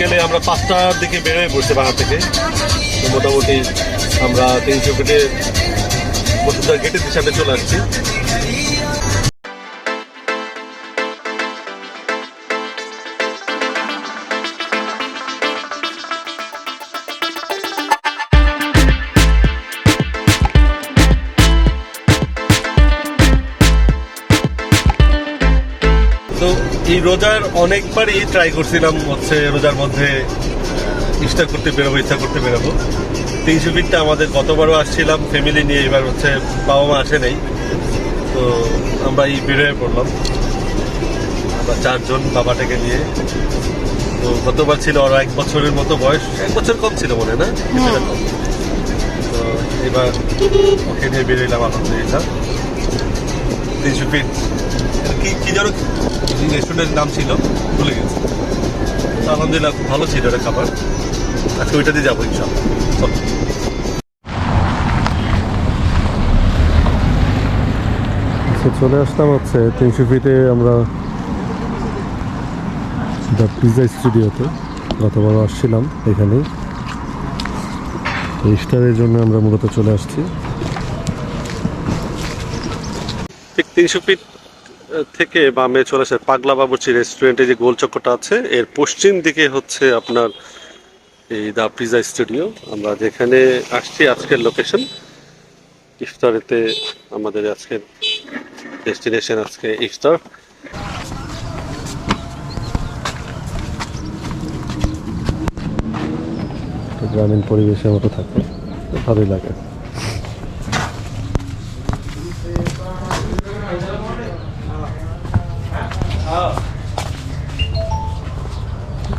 বিকেলে আমরা পাঁচটার দিকে বেরোয় পড়ছি বাড়া থেকে মোটামুটি আমরা তিনশো ফিটে বসুন্ধরা গেটের সামনে চলে আসছি। এই রোজার অনেকবারই ট্রাই করছিলাম হচ্ছে রোজার মধ্যে ইস্টার করতে বেরোবো ইচ্ছা করতে বেরোবো। তিনশো ফিটটা আমাদের গতবারও আসছিলাম ফ্যামিলি নিয়ে এবার হচ্ছে বাবা মা আসে নাই। তো আমরা এই বেরোয় পড়লাম। আমরা চারজন বাবাটাকে নিয়ে। তো গতবার ছিল আরও এক বছরের মতো বয়স। এক বছর কম ছিল মনে না? কম। তো এবার ওকে নিয়ে বেরোলাম আলহামদুলিল্লাহ। তিনশো ফিট কি কি যেন রেস্টুরেন্টের নাম ছিল, ভুলে গেছি। আলহামদুলিল্লাহ খুব ভালো ছিল এটা খাবার। আজকে ওইটা দিয়ে যাব ইনশাল্লাহ চলো। আচ্ছা চলে আসলাম হচ্ছে তিনশো ফিটে আমরা দ্য পিজা স্টুডিওতে গতবার আসছিলাম এখানেই। ইফতারের জন্য আমরা মূলত চলে আসছি ঠিক তিনশো ফিট থেকে বামে চলে আসে পাগলা বাবুর্চি রেস্টুরেন্টে যে গোল চক্করটা আছে, এর পশ্চিম দিকে হচ্ছে আপনার এই দা পিজা স্টুডিও। আমরা যেখানে আসছি আজকের লোকেশন ইফতারেতে আমাদের আজকের ডেস্টিনেশন আজকে ইফতার। গ্রামীণ পরিবেশের মতো থাকে তো ভালোই লাগে।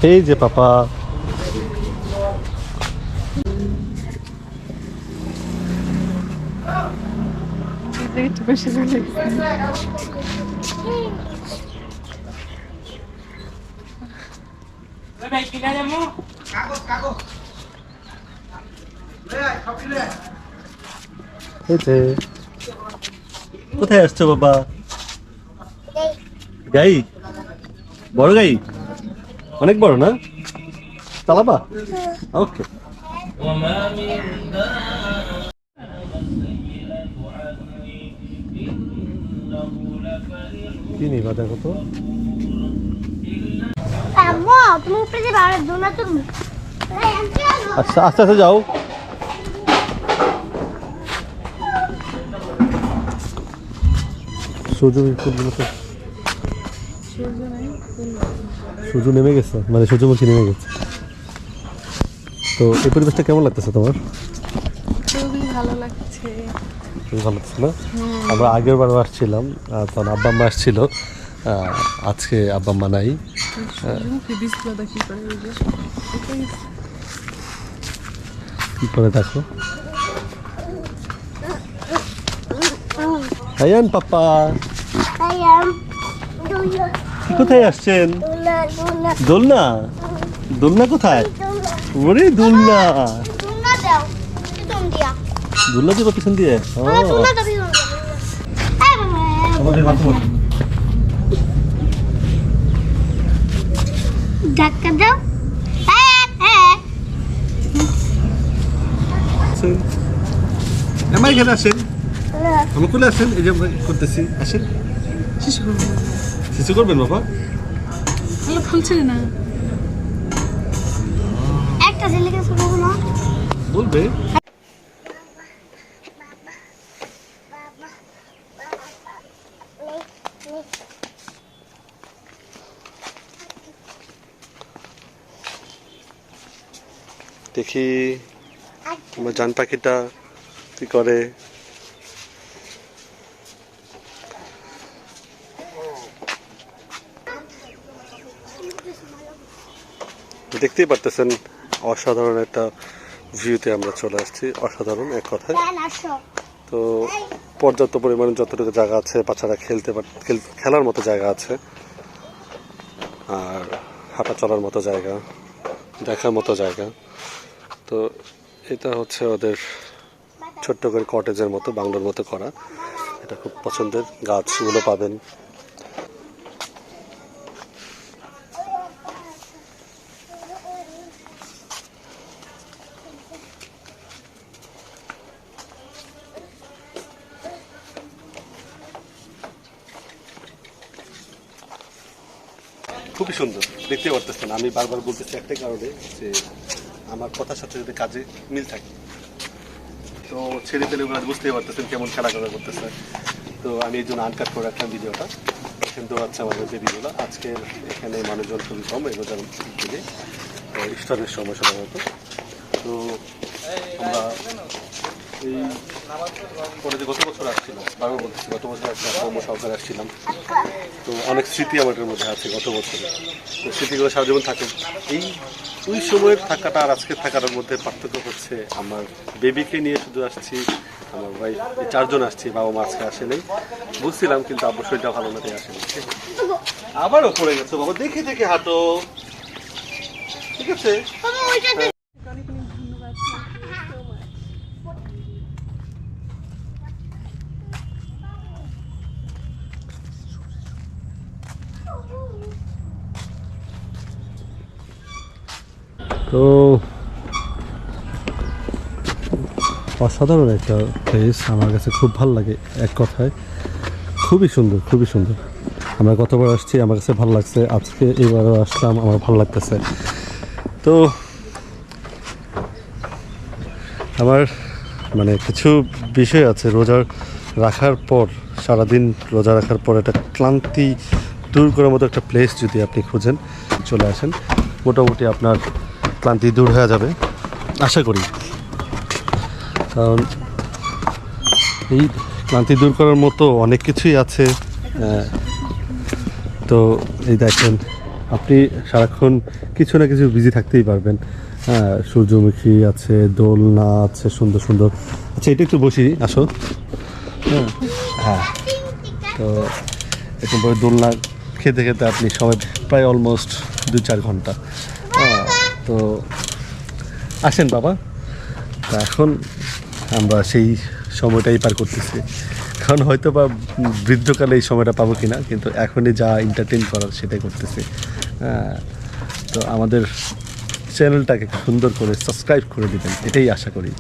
এই যে পাপা। কোথায় আসছো বাবা গাই? বড় গাই? অনেক বড় না? চালাবা? ওকে কি নিবা দেখো তো? আচ্ছা আস্তে আস্তে যাও। সূর্য ফুলগুলো তো সূর্য নেমে গেছে? মানে সূর্যমুখী নেমে গেছে। তো এই পরিবেশটা কেমন লাগতেছে তোমার? খুবই ভালো লাগছে। খুবই ভালো লাগছে না? আমরা আগের বারও আসছিলাম তখন আব্বা আম্মা আসছিল। আজকে আব্বা আম্মা নাই। কি করে দেখো আয়ান পাপা আই এম দুলা কি কোথায় আসছেন? দুলা দুলা দোলনা? দোলনা কোথায়? ওরে দোলনা। দোলনা দিব পিছন দিয়ে। ধাক্কা দাও। হ্যাঁ হ্যাঁ। আসেন। আমার এখানে আসেন। আমার কোলে আসেন এই যে করতেছি। আসেন। শিশু শিশু করবেন বাবা? ভালো খুলছে না। একটা ছেলেকে শুরু না বলবে। দেখি আমার জান পাখিটা কি করে? দেখতেই পারতেছেন অসাধারণ একটা ভিউতে আমরা চলে আসছি। অসাধারণ এক কথায়। তো পর্যাপ্ত পরিমাণে যতটুকু জায়গা আছে বাচ্চারা খেলতে খেলার মতো জায়গা আছে। আর হাঁটা চলার মতো জায়গা দেখার মতো জায়গা। তো এটা হচ্ছে ওদের ছোট্ট করে কটেজের মতো বাংলোর মতো করা। এটা খুব পছন্দের। গাছগুলো পাবেন। খুবই সুন্দর। দেখতে পারতেছেন। আমি বারবার বলতেছি একটাই কারণে যে আমার কথার সাথে সাথে কাজে মিল থাকে। তো ছেলে পেলেগুলো বুঝতেই পারতেছেন কেমন খেলা করা করতেছে। তো আমি এই জন্য আনকাট করে রাখলাম ভিডিওটা। কিন্তু হচ্ছে আমাদের বেবিগুলো আজকে এখানে মানুষজন খুবই কম রোজার দিনে ইফতারের সময় সাধারণত। তো আমরা এই পরে গত বছর গত বছর আসছিলাম। তো অনেক স্মৃতি মধ্যে আছে গত তো স্মৃতিগুলো থাকে। এই ওই সময়ের থাকাটা আর থাকাটার মধ্যে পার্থক্য হচ্ছে আমার বেবিকে নিয়ে শুধু আসছি, আমার ভাই চারজন আসছি বাবা মা আজকে আসে বুঝছিলাম, কিন্তু আব্বু শরীরটা ভালো না আসেনি আবারও পড়ে গেছে, বাবা, দেখে দেখে হাঁটো। ঠিক আছে বাবা ওইটা দে অনেক অনেক ধন্যবাদ থ্যাংক ইউ সো মাচ তো অসাধারণ একটা প্লেস আমার কাছে খুব ভালো লাগে এক কথায়। খুবই সুন্দর খুবই সুন্দর। আমরা কতবার আসছি, আমার কাছে ভালো লাগছে, আজকে এবারও আসলাম, আমার ভালো লাগতেছে। তো আমার মানে কিছু বিষয় আছে রোজার রাখার পর, সারাদিন রোজা রাখার পর একটা ক্লান্তি দূর করার মতো একটা প্লেস যদি আপনি খুঁজেন, চলে আসেন। মোটামুটি আপনার ক্লান্তি দূর হয়ে যাবে। আশা করি। কারণ এই ক্লান্তি দূর করার মতো অনেক কিছুই আছে। তো এই দেখেন, আপনি সারাক্ষণ কিছু না কিছু বিজি থাকতেই পারবেন। হ্যাঁ সূর্যমুখী আছে, দোলনা আছে, সুন্দর সুন্দর। আচ্ছা এটা একটু বসি, আসো। হ্যাঁ হ্যাঁ। তো এরকম করে দোলনা খেতে খেতে আপনি সময় প্রায় অলমোস্ট দু চার ঘণ্টা। তো আসেন বাবা। তা এখন আমরা সেই সময়টাই পার করতেছি। কারণ হয়তো বা বৃদ্ধকালে এই সময়টা পাবো কিনা কিন্তু এখনই যা এন্টারটেন করার সেটাই করতেছি। হ্যাঁ, তো আমাদের চ্যানেলটাকে সুন্দর করে সাবস্ক্রাইব করে দিবেন এটাই আশা করি।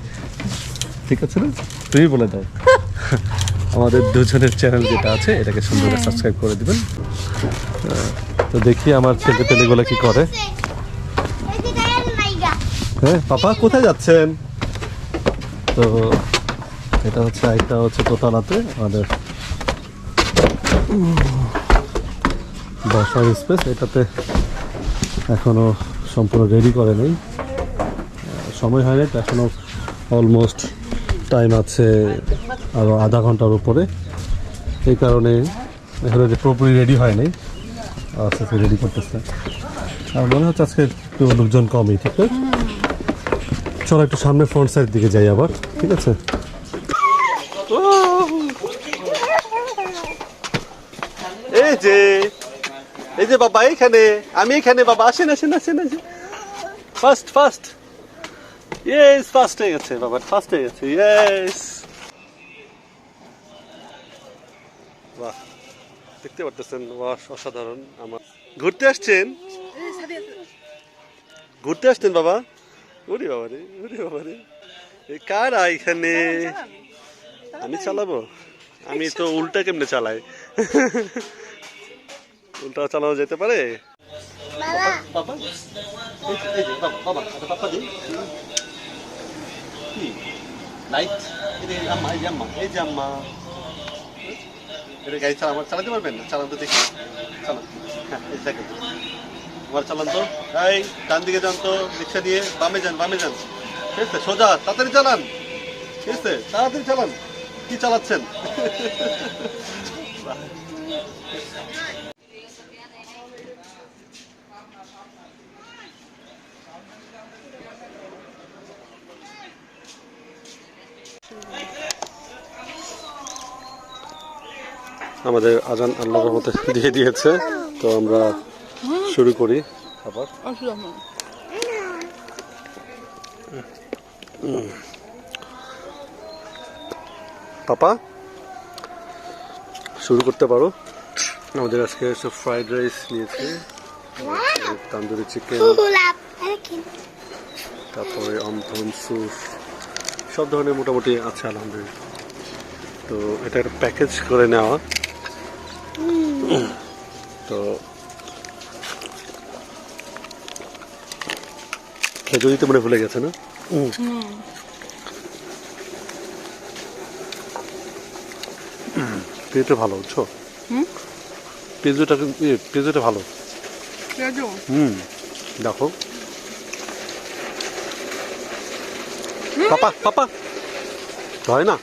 ঠিক আছে না? তুমি বলে দাও। আমাদের দুজনের চ্যানেল যেটা আছে এটাকে সুন্দর করে সাবস্ক্রাইব করে দেবেন। তো দেখি আমার ছেলে পেলেগুলো কি করে এই যে দেখেন নাইগা হ্যাঁ পাপা, কোথায় যাচ্ছেন? তো এটা হচ্ছে একটা হচ্ছে দোতলাতে আমাদের বসার স্পেস এটাতে এখনও সম্পূর্ণ রেডি করে নেই। সময় হয়নি তো এখনও অলমোস্ট টাইম আছে আরও আধা ঘণ্টার উপরে। এই কারণে এখনও যে পুরোপুরি রেডি হয়নি আস্তে আস্তে রেডি করতেছে। আর মনে হচ্ছে আজকে একটু লোকজন কমই, ঠিক আছে? চলো একটু সামনে ফ্রন্ট সাইড দিকে যাই আবার ঠিক আছে? এই যে এই যে বাবা এখানে আমি এখানে বাবা আসেন আসেন আসেন আসেন। ফার্স্ট ফার্স্ট ইয়েস ফার্স্ট হয়ে গেছে বাবা ফার্স্ট হয়ে গেছে ইয়েস বাহ দেখতে পারতেছেন বাহ অসাধারণ আমার। ঘুরতে আসছেন? ঘুরতে আসছেন বাবা? ওরে বাবা রে ওরে বাবা রে এই কারা এখানে? আমি চালাবো? আমি তো উল্টা কেমনে চালাই? উল্টা চালানো যেতে পারে? গাড়ি চালা আমার চালাতে পারবেন না? চালান তো দেখি। চালান হ্যাঁ আমার চালান তো এই ডান দিকে যান তো রিক্সা দিয়ে বামে যান বামে যান। ঠিক আছে সোজা তাড়াতাড়ি চালান। ঠিক আছে তাড়াতাড়ি চালান। কি চালাচ্ছেন? আমাদের আজান আল্লাহর রহমতে দিয়ে দিয়েছে। তো আমরা শুরু করি আবার। পাপা শুরু করতে পারো। আমাদের আজকে সব ফ্রাইড রাইস নিয়েছে। তান্দুরি চিকেন তারপরে অমথন স্যুপ সব ধরনের মোটামুটি আছে আলহামদুলিল্লাহ। তো এটা একটা প্যাকেজ করে নেওয়া। যদি তো মনে ভুলে গেছে না? পেঁয়াজটা ভালো বুঝছ? পেঁয়াজটা পেঁয়াজটা ভালো। হুম দেখো। পাপা পাপা। হয় না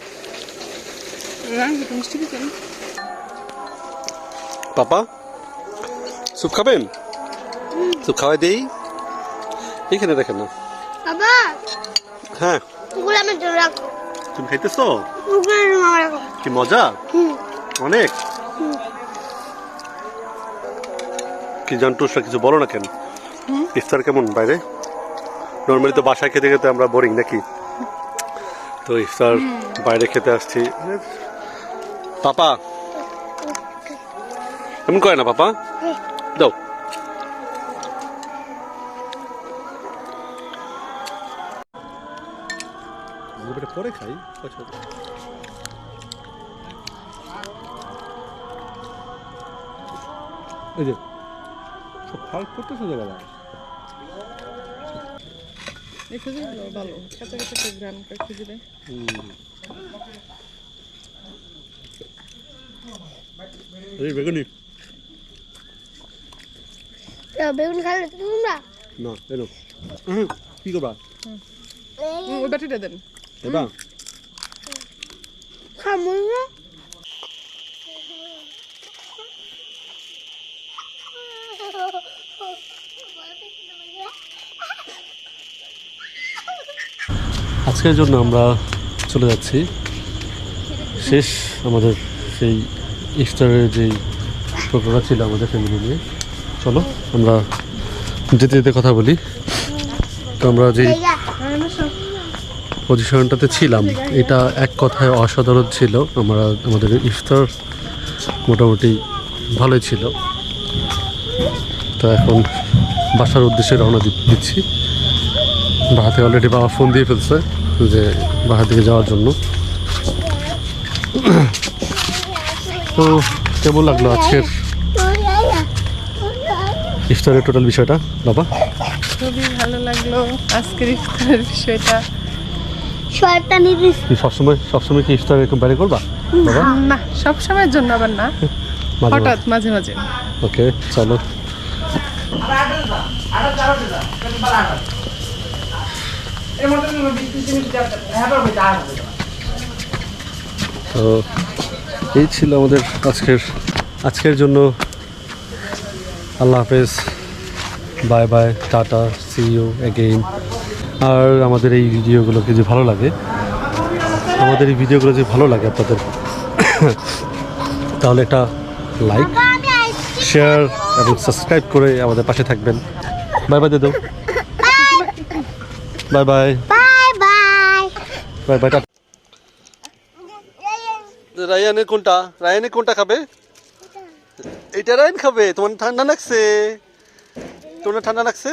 দিতেন পাপা স্যুপ খাবেন? স্যুপ খাওয়াই দেই। এখানে দেখেন না। বাবা হ্যাঁ। ওগুলো আমার জন্য রাখো। তুমি খাইতেছো? কি মজা? হুম। অনেক? কি জানটুসরা কিছু বলো না কেন? ইফতার কেমন বাইরে? নর্মালি তো বাসায় খেতে খেতে আমরা বোরিং নাকি? তো ইফতার বাইরে খেতে আসছি। পাপা। এমন করে না পাপা? দাও। পরে খাই এই যে সব করতেছে তো বাবা। এই খেজুরগুলো ভালো। কাঁচা কাঁচা একটা গ্রাম খেজুরে এই বেগুনি। বেগুন খালে তোমরা? না এলো। কি করবা? ওই বাটিটা দেন। আজকের জন্য আমরা চলে যাচ্ছি। শেষ আমাদের সেই ইফতারের যেই প্রোগ্রামটা ছিল আমাদের ফ্যামিলি নিয়ে। চলো আমরা যেতে যেতে কথা বলি। তো আমরা যেই পজিশনটাতে ছিলাম। এটা এক কথায় অসাধারণ ছিল। আমরা, আমাদের ইফতার মোটামুটি ভালোই ছিল। তো এখন বাসার উদ্দেশ্যে রওনা দিচ্ছি। বাহাতে অলরেডি বাবা ফোন দিয়ে ফেলছে যে বাহার দিকে যাওয়ার জন্য। তো কেমন লাগল আজকের ইফতারের টোটাল বিষয়টা, বাবা? খুবই ভালো লাগল আজকের ইফতারের বিষয়টা। শর্টটা নিতে কি সবসময় সবসময় কি ইফতার এরকম বাইরে করবা? বাবা? না সব সময়ের জন্য আবার না। হঠাৎ মাঝে মাঝে। ওকে চলো। তো এই ছিল আমাদের আজকের আজকের জন্য। আল্লাহ হাফেজ। Bye bye tata see you again আর আমাদের এই ভিডিওগুলোকে যে ভালো লাগে, আমাদের এই ভিডিওগুলো যে ভালো লাগে আপনাদের, তাহলে একটা লাইক শেয়ার এবং সাবস্ক্রাইব করে আমাদের পাশে থাকবেন। বাই বাই দাদু। বাই বাই বাই বাই রায়ানের কোনটা? রায়ানের কোনটা খাবে? এটা রায়ান খাবে, তোমার ঠান্ডা লাগছে। তোমার ঠান্ডা লাগছে?